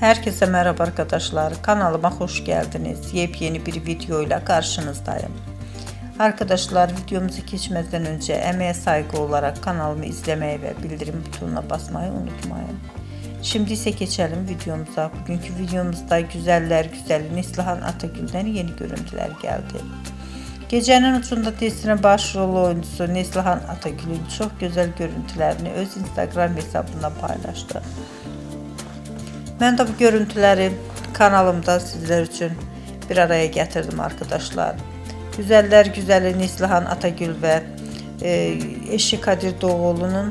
Herkese merhaba arkadaşlar. Kanalıma hoş geldiniz. Yepyeni bir videoyla karşınızdayım. Arkadaşlar videomuzu geçmeden önce emeğe saygı olarak kanalımı izlemeyi ve bildirim butonuna basmayı unutmayın. Şimdi ise geçelim videomuza. Bugünkü videomuzda güzeller güzeli Neslihan Atagül'den yeni görüntüler geldi. Gecenin ucunda dizinin başrol oyuncusu Neslihan Atagül'ün çok güzel görüntülerini öz Instagram hesabında paylaştı. Mən də bu görüntüləri kanalımda sizlər üçün bir araya gətirdim arkadaşlar. Güzəllər güzəli Neslihan Atagül və e, eşi Kadir Doğulunun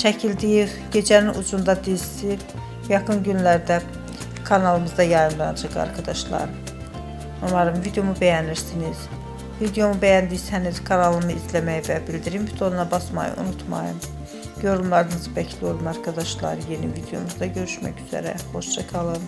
çəkildiyi Gecənin Ucunda dizisi yaxın günlərdə kanalımızda yayımlanacaq arkadaşlar. Umarım videomu bəyənirsiniz. Videomu bəyəndiysəniz kanalımı izləməyi və bildirim butonuna basmayı unutmayın. Yorumlarınızı bekliyorum arkadaşlar. Yeni videomuzda görüşmek üzere. Hoşçakalın.